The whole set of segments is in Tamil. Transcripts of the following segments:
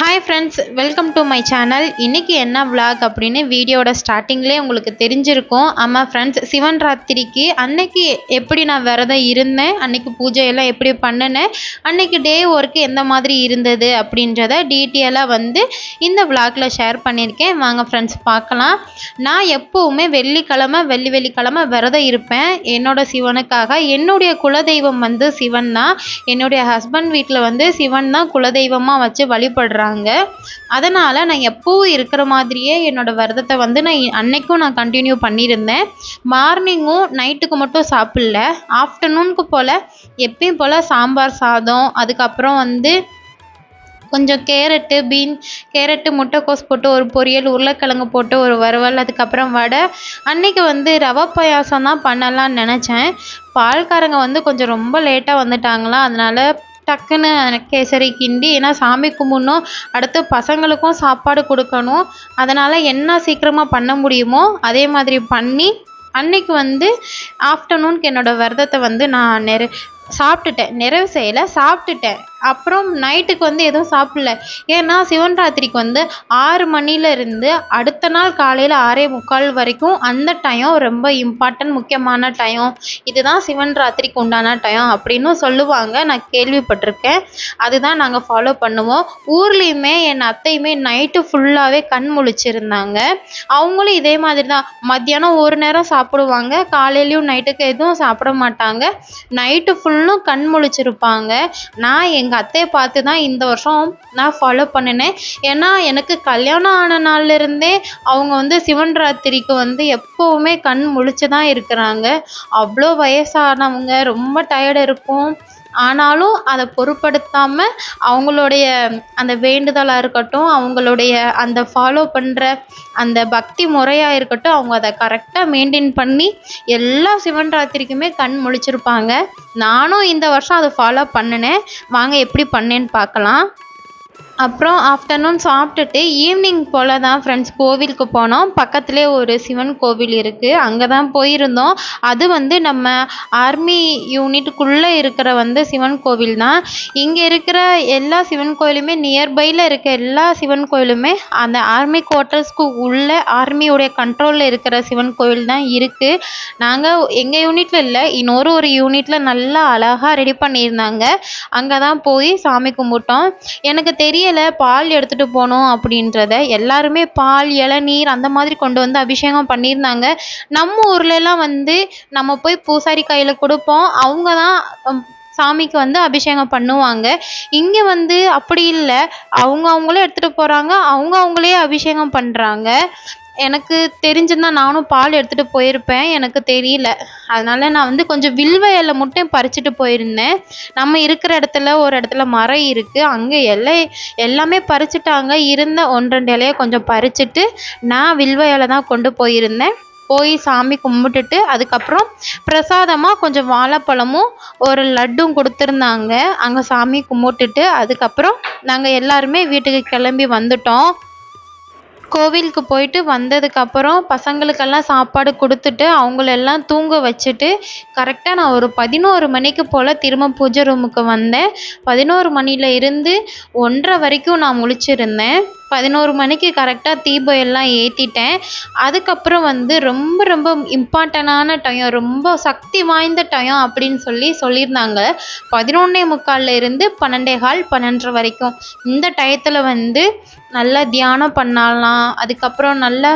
Hi friends welcome to my channel இன்றைக்கி என்ன விளாக் அப்படின்னு வீடியோட ஸ்டார்டிங்லேயே உங்களுக்கு தெரிஞ்சிருக்கும். ஆமாம் ஃப்ரெண்ட்ஸ் சிவன் ராத்திரிக்கு அன்னைக்கு எப்படி நான் விரதம் இருந்தேன் அன்னைக்கு பூஜையெல்லாம் எப்படி பண்ணினேன் அன்னைக்கு டே ஒர்க்கு எந்த மாதிரி இருந்தது அப்படின்றத டீட்டெயிலாக வந்து இந்த விளாகில் ஷேர் பண்ணியிருக்கேன். வாங்க ஃப்ரெண்ட்ஸ் பார்க்கலாம். நான் எப்போவுமே வெள்ளிக்கிழமை வெள்ளி வெள்ளிக்கிழமை விரதம் இருப்பேன். என்னோட சிவனுக்காக என்னுடைய குலதெய்வம் வந்து சிவன் தான். என்னுடைய ஹஸ்பண்ட் வீட்டில் வந்து சிவன் தான் குலதெய்வமாக வச்சு வழிபடுறாங்க. அதனால் நான் எப்போவும் இருக்கிற மாதிரியே என்னோட விரதத்தை வந்து நான் அன்னைக்கும் நான் கண்டினியூ பண்ணியிருந்தேன். மார்னிங்கும் நைட்டுக்கு மட்டும் சாப்பிடல. ஆஃப்டர்நூனுக்கு போல் எப்பயும் போல் சாம்பார் சாதம் அதுக்கப்புறம் வந்து கொஞ்சம் கேரட்டு பீன் கேரட்டு முட்டைக்கோஸ் போட்டு ஒரு பொரியல் உருளைக்கிழங்கு போட்டு ஒரு வறுவல் அதுக்கப்புறம் வடை. அன்னைக்கு வந்து ரவை பாயாசம் தான் பண்ணலாம்னு நினச்சேன். பால்காரங்க வந்து கொஞ்சம் ரொம்ப லேட்டாக வந்துட்டாங்களா அதனால் டக்குன்னு கேசரி கிண்டி ஏன்னா சாமி கும்பிட்ணும். அடுத்து பசங்களுக்கும் சாப்பாடு கொடுக்கணும். அதனால் என்ன சீக்கிரமாக பண்ண முடியுமோ அதே மாதிரி பண்ணி அன்னைக்கு வந்து ஆஃப்டர்நூனுக்கு என்னோட விரதத்தை வந்து நான் நிறை சாப்பிட்டுட்டேன். நிறைவு செய்யலை சாப்பிட்டுட்டேன். அப்புறம் நைட்டுக்கு வந்து எதுவும் சாப்பிடல. ஏன்னா சிவன் ராத்திரிக்கு வந்து ஆறு மணிலேருந்து அடுத்த நாள் காலையில் ஆறே முக்கால் வரைக்கும் அந்த டைம் ரொம்ப இம்பார்ட்டன்ட் முக்கியமான டைம் இதுதான் சிவன் ராத்திரிக்கு உண்டான டைம் அப்படின்னு சொல்லுவாங்க. நான் கேள்விப்பட்டிருக்கேன். அதுதான் நாங்கள் ஃபாலோ பண்ணுவோம். ஊர்லேயுமே என் அத்தையுமே நைட்டு ஃபுல்லாகவே கண் முழிச்சிருந்தாங்க. அவங்களும் இதே மாதிரி தான் மத்தியானம் ஒரு நேரம் சாப்பிடுவாங்க. காலையிலையும் நைட்டுக்கு எதுவும் சாப்பிட மாட்டாங்க. நைட்டு ஃபுல்லும் கண் முழிச்சிருப்பாங்க. நான் எங்கள் எங்கள் அத்தையை பார்த்து தான் இந்த வருஷம் நான் ஃபாலோ பண்ணினேன். ஏன்னா எனக்கு கல்யாணம் ஆன நாள்லேருந்தே அவங்க வந்து சிவன் ராத்திரிக்கு வந்து எப்போவுமே கண் முழிச்சு தான் இருக்கிறாங்க. அவ்வளோ வயசானவங்க ரொம்ப டயர்டு இருக்கும். ஆனாலும் அதை பொருட்படுத்தாமல் அவங்களுடைய அந்த வேண்டுதலாக இருக்கட்டும் அவங்களுடைய அந்த ஃபாலோ பண்ணுற அந்த பக்தி முறையாக இருக்கட்டும் அவங்க அதை கரெக்டாக மெயின்டைன் பண்ணி எல்லா சிவன் ராத்திரிக்குமே கண் முழிச்சிருப்பாங்க. நானும் இந்த வருஷம் அதை ஃபாலோ பண்ணினேன். வாங்க எப்படி பண்ணேன்னு பார்க்கலாம். அப்புறம் ஆஃப்டர்நூன் சாப்பிட்டுட்டு ஈவினிங் போல் தான் ஃப்ரெண்ட்ஸ் கோவிலுக்கு போனோம். பக்கத்துலேயே ஒரு சிவன் கோவில் இருக்குது அங்கே தான் போயிருந்தோம். அது வந்து நம்ம ஆர்மி யூனிட்டுக்குள்ளே இருக்கிற வந்து சிவன் கோவில் தான். இங்கே இருக்கிற எல்லா சிவன் கோயிலுமே நியர்பையில் இருக்க எல்லா சிவன் கோயிலுமே அந்த ஆர்மி குவார்ட்டர்ஸ்க்கு உள்ள ஆர்மியோடைய கண்ட்ரோலில் இருக்கிற சிவன் கோவில் தான் இருக்குது நாங்கள் எங்கள் யூனிட்டில் இல்லை இன்னொரு ஒரு யூனிட்டில் நல்லா அழகாக ரெடி பண்ணியிருந்தாங்க. அங்கே தான் போய் சாமி கும்பிட்டோம். எனக்கு தெரிய தெரியலை பால் எடுத்துகிட்டு போகணும் அப்படின்றத எல்லாருமே பால் இளநீர் அந்த மாதிரி கொண்டு வந்து அபிஷேகம் பண்ணியிருந்தாங்க. நம்ம ஊர்லலாம் வந்து நம்ம போய் பூசாரி கையில் கொடுப்போம். அவங்க தான் சாமிக்கு வந்து அபிஷேகம் பண்ணுவாங்க. இங்கே வந்து அப்படி இல்லை. அவங்க அவங்களே எடுத்துகிட்டு போகிறாங்க அவங்க அவங்களே அபிஷேகம் பண்ணுறாங்க எனக்கு தெரிஞ்சிருந்தால் நானும் பால் எடுத்துகிட்டு போயிருப்பேன். எனக்கு தெரியல. அதனால நான் வந்து கொஞ்சம் வில்வ இலை மட்டும் பறிச்சுட்டு போயிருந்தேன். நம்ம இருக்கிற இடத்துல ஒரு இடத்துல மரம் இருக்குது அங்கே இலை எல்லாமே பறிச்சுட்டாங்க. இருந்த ஒன்று ரெண்டு இலைய கொஞ்சம் பறிச்சுட்டு நான் வில்வ இலை தான் கொண்டு போயிருந்தேன். போய் சாமி கும்பிட்டுட்டு அதுக்கப்புறம் பிரசாதமாக கொஞ்சம் வாழைப்பழமும் ஒரு லட்டும் கொடுத்துருந்தாங்க. அங்கே சாமி கும்பிட்டுட்டு அதுக்கப்புறம் நாங்கள் எல்லாருமே வீட்டுக்கு கிளம்பி வந்துட்டோம். கோவிலுக்கு போயிட்டு வந்ததுக்கப்புறம் பசங்களுக்கெல்லாம் சாப்பாடு கொடுத்துட்டு அவங்களெல்லாம் தூங்க வச்சுட்டு கரெக்டாக நான் ஒரு பதினோரு மணிக்கு போல் திரும்ப பூஜை ரூமுக்கு வந்தேன். பதினோரு மணியில் இருந்து ஒன்றரை வரைக்கும் நான் முழிச்சிருந்தேன். பதினோரு மணிக்கு கரெக்டாக தீபம் எல்லாம் ஏற்றிட்டேன் அதுக்கப்புறம் வந்து ரொம்ப ரொம்ப இம்பார்ட்டனான டைம் ரொம்ப சக்தி வாய்ந்த டைம் அப்படின்னு சொல்லி சொல்லியிருந்தாங்க. பதினொன்னே முக்கால்ல இருந்து பன்னெண்டே கால் பன்னெண்டரை வரைக்கும். இந்த டயத்தில் வந்து நல்லா தியானம் பண்ணலாம். அதுக்கப்புறம் நல்லா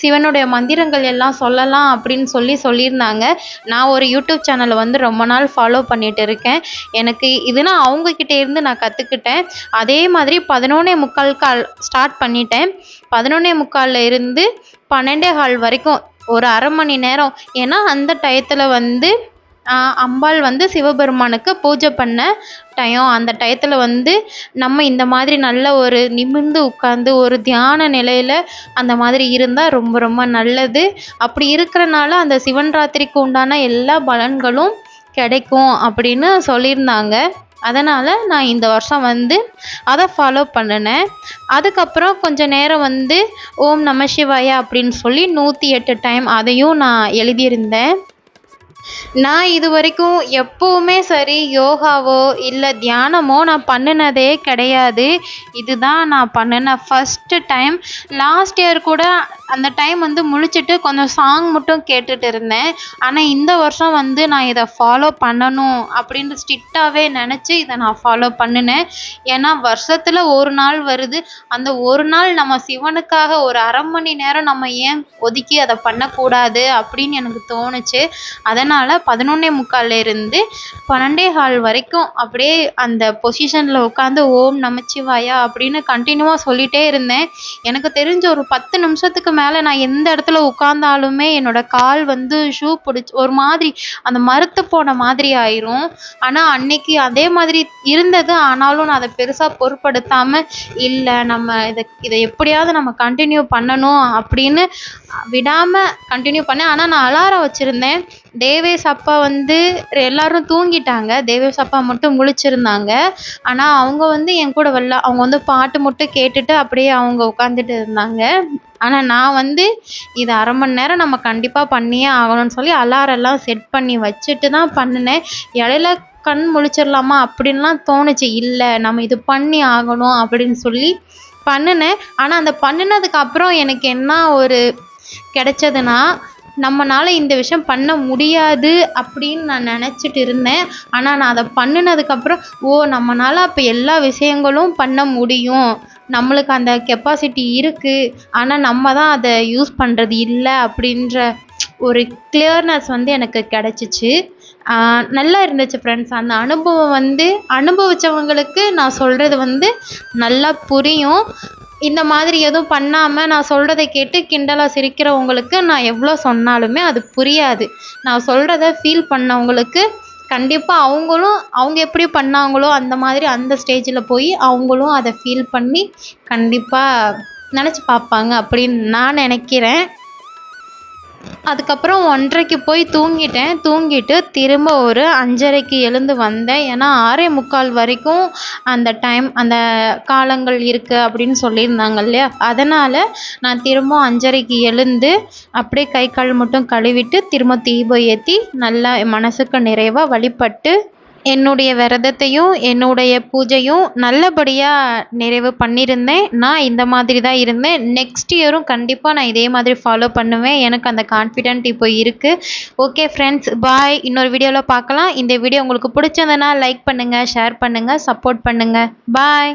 சிவனுடைய மந்திரங்கள் எல்லாம் சொல்லலாம் அப்படின்னு சொல்லி சொல்லியிருந்தாங்க. நான் ஒரு யூடியூப் சேனலை வந்து ரொம்ப நாள் ஃபாலோ பண்ணிட்டு இருக்கேன். எனக்கு இதுனா அவங்கக்கிட்டே இருந்து நான் கற்றுக்கிட்டேன் அதே மாதிரி பதினொன்னே முக்கால் கால் ஸ்டார்ட் பண்ணிட்டேன். பதினொன்னே முக்கால்ல இருந்து பன்னெண்டே கால் வரைக்கும் ஒரு அரை மணி நேரம். ஏன்னா அந்த டயத்தில் வந்து அம்பாள் வந்து சிவபெருமானுக்கு பூஜை பண்ண டயம் அந்த டயத்தில் வந்து நம்ம இந்த மாதிரி நல்ல ஒரு நிமிர்ந்து உட்காந்து ஒரு தியான நிலையில் அந்த மாதிரி இருந்தால் ரொம்ப ரொம்ப நல்லது. அப்படி இருக்கிறனால அந்த சிவன் ராத்திரிக்கு உண்டான எல்லா பலன்களும் கிடைக்கும் அப்படின்னு சொல்லியிருந்தாங்க. அதனால் நான் இந்த வருஷம் வந்து அதை ஃபாலோ பண்ணினேன். அதுக்கப்புறம் கொஞ்சம் நேரம் வந்து ஓம் நம சிவாயா அப்படின்னு சொல்லி நூற்றி எட்டு டைம் அதையும் நான் எழுதியிருந்தேன். நான் இது வரைக்கும் எப்போவுமே சரி யோகாவோ இல்லை தியானமோ நான் பண்ணினதே கிடையாது. இதுதான் நான் பண்ணின first first time last year கூட அந்த டைம் வந்து முழிச்சிட்டு கொஞ்சம் சாங் மட்டும் கேட்டுட்டு இருந்தேன். ஆனால் இந்த வருஷம் வந்து நான் இதை ஃபாலோ பண்ணணும் அப்படின்னு ஸ்ட்ரிக்டாகவே நினச்சி இதை நான் ஃபாலோ பண்ணினேன். ஏன்னா வருஷத்தில் ஒரு நாள் வருது. அந்த ஒரு நாள் நம்ம சிவனுக்காக ஒரு அரை மணி நேரம் நம்ம ஏன் ஒதுக்கி அதை பண்ணக்கூடாது அப்படின்னு எனக்கு தோணுச்சு. அதனால் பதினொன்னே முக்கால்லேருந்து பன்னெண்டே ஹால் வரைக்கும் அப்படியே அந்த பொசிஷனில் உட்காந்து ஓம் நமச்சிவாயா அப்படின்னு கண்டினியூவாக சொல்லிகிட்டே இருந்தேன். எனக்கு தெரிஞ்ச ஒரு பத்து நிமிஷத்துக்கு மேலே நான் எந்த இடத்துல உட்காந்தாலுமே என்னோடய கால் வந்து ஷூ பிடிச்சி ஒரு மாதிரி அந்த மரத்து போன மாதிரி ஆயிரும். ஆனால் அன்னைக்கு அதே மாதிரி இருந்தது. ஆனாலும் நான் அதை பெருசாக பொருட்படுத்தாமல் இல்லை நம்ம இதை இதை எப்படியாவது நம்ம கண்டினியூ பண்ணணும் அப்படின்னு விடாமல் கண்டினியூ பண்ணேன். ஆனால் நான் அலாரம் வச்சுருந்தேன். தேவேஷ் அப்பா வந்து எல்லாரும் தூங்கிட்டாங்க. தேவேஷ் அப்பா மட்டும் முழிச்சிருந்தாங்க. ஆனால் அவங்க வந்து என் கூட வரல. அவங்க வந்து பாட்டு மட்டும் கேட்டுட்டு அப்படியே அவங்க உட்காந்துட்டு இருந்தாங்க. ஆனால் நான் வந்து இது அரை மணி நேரம் நம்ம கண்டிப்பாக பண்ணியே ஆகணும்னு சொல்லி அலாரம்லாம் செட் பண்ணி வச்சுட்டு தான் பண்ணினேன். இடையில கண் முழிச்சிடலாமா அப்படின்லாம் தோணுச்சு. இல்லை நம்ம இது பண்ணி ஆகணும் அப்படின்னு சொல்லி பண்ணினேன். ஆனால் அந்த பண்ணினதுக்கு அப்புறம் எனக்கு என்ன ஒரு கிடைச்சதுன்னா நம்மனால இந்த விஷயம் பண்ண முடியாது அப்படின்னு நான் நினச்சிட்டு இருந்தேன். ஆனால் நான் அதை பண்ணினதுக்கப்புறம் ஓ நம்மனால் அப்போ எல்லா விஷயங்களும் பண்ண முடியும். நம்மளுக்கு அந்த கெப்பாசிட்டி இருக்குது ஆனால் நம்ம தான் அதை யூஸ் பண்ணுறது இல்லை அப்படின்ற ஒரு கிளியர்னஸ் வந்து எனக்கு கிடச்சிச்சு. நல்லா இருந்துச்சு ஃப்ரெண்ட்ஸ் அந்த அனுபவம் வந்து அனுபவித்தவங்களுக்கு நான் சொல்கிறது வந்து நல்லா புரியும். இந்த மாதிரி எதுவும் பண்ணாமல் நான் சொல்கிறத கேட்டு கிண்டலாக சிரிக்கிறவங்களுக்கு நான் எவ்வளோ சொன்னாலுமே அது புரியாது. நான் சொல்கிறத ஃபீல் பண்ணவங்களுக்கு கண்டிப்பாக அவங்களும் அவங்க எப்படி பண்ணாங்களோ அந்த மாதிரி அந்த ஸ்டேஜில் போய் அவங்களும் அதை ஃபீல் பண்ணி கண்டிப்பாக நினச்சி பார்ப்பாங்க அப்படின்னு நான் நினைக்கிறேன். அதுக்கப்புறம் ஒன்றரைக்கு போய் தூங்கிட்டேன். தூங்கிட்டு திரும்ப ஒரு அஞ்சரைக்கு எழுந்து வந்தேன். ஏன்னா ஆறே முக்கால் வரைக்கும் அந்த டைம் அந்த காலங்கள் இருக்குது அப்படின்னு சொல்லியிருந்தாங்க இல்லையா? அதனால் நான் திரும்ப அஞ்சரைக்கு எழுந்து அப்படியே கை கால் மட்டும் கழுவிட்டு திரும்ப தீபம் ஏற்றி நல்லா மனதுக்கு நிறைவாக வழிபட்டு என்னுடைய விரதத்தையும் என்னுடைய பூஜையும் நல்லபடியாக நிறைவு பண்ணியிருந்தேன். நான் இந்த மாதிரி தான் இருந்தேன். நெக்ஸ்ட் இயரும் கண்டிப்பாக நான் இதே மாதிரி ஃபாலோ பண்ணுவேன். எனக்கு அந்த கான்ஃபிடென்ட் இப்போ இருக்குது ஓகே ஃப்ரெண்ட்ஸ் பாய் இன்னொரு வீடியோவில் பார்க்கலாம். இந்த வீடியோ உங்களுக்கு பிடிச்சிருந்ததுன்னா லைக் பண்ணுங்கள் ஷேர் பண்ணுங்கள் சப்போர்ட் பண்ணுங்கள் பாய்